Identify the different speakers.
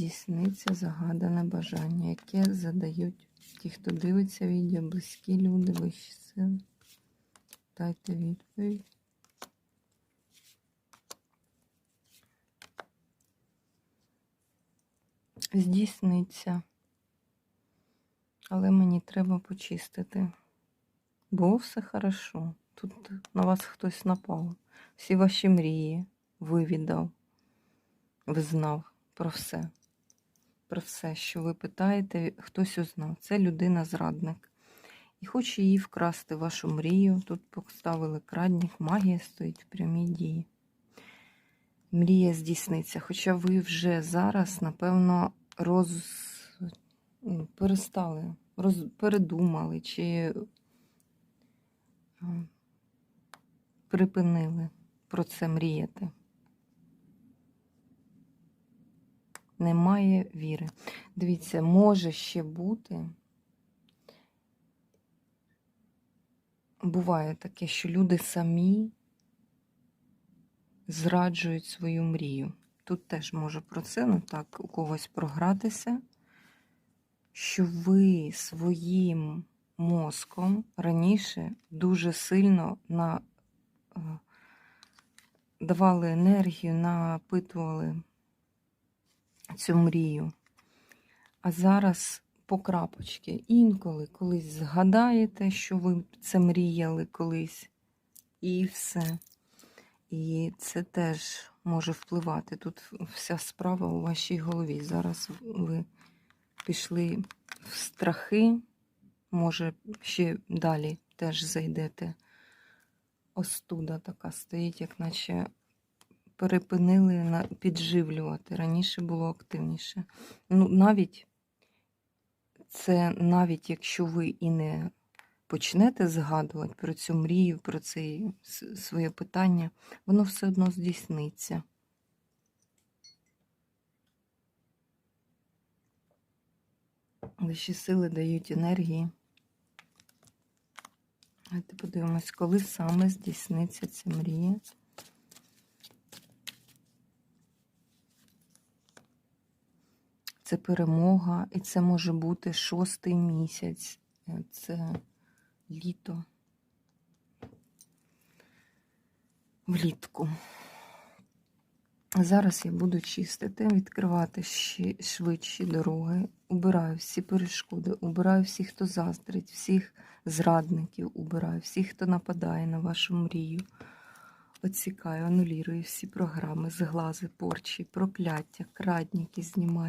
Speaker 1: Здійсниться загадане бажання, яке задають ті, хто дивиться відео, близькі люди, вищі сили. Дайте відповідь. Здійсниться. Але мені треба почистити. Було все хорошо. Тут на вас хтось напав. Всі ваші мрії вивідав, визнав про все. Про все, що ви питаєте, хтось узнав. Це людина-зрадник. І хоче її вкрасти вашу мрію. Тут поставили крадник, магія стоїть в прямій дії. Мрія здійсниться. Хоча ви вже зараз, напевно, роз... перестали, роз... передумали чи припинили про це мріяти. Немає віри. Дивіться, може ще бути. Буває таке, що люди самі зраджують свою мрію. Тут теж може про це, ну так, у когось програтися, що ви своїм мозком раніше дуже сильно на, е, давали енергію, напитували цю мрію. А зараз по крапочки. Інколи колись згадаєте, що ви це мріяли колись, і все. І це теж може впливати. Тут вся справа у вашій голові. Зараз ви пішли в страхи, може, ще далі теж зайдете. Остуда така стоїть, як наче перепинили підживлювати. Раніше було активніше. Ну, навіть це навіть якщо ви і не почнете згадувати про цю мрію, про це своє питання, воно все одно здійсниться. Вищі сили дають енергії. Давайте подивимось, коли саме здійсниться ця мрія. Це перемога, і це може бути шостий місяць. Е, Це літо. Влітку. Зараз я буду чистити, відкривати ще швидші дороги. Убираю всі перешкоди, убираю всіх, хто заздрить, всіх зрадників убираю, всіх, хто нападає на вашу мрію. Оцікаю, анулірую всі програми, зглази, порчі, прокляття, крадніки знімаю.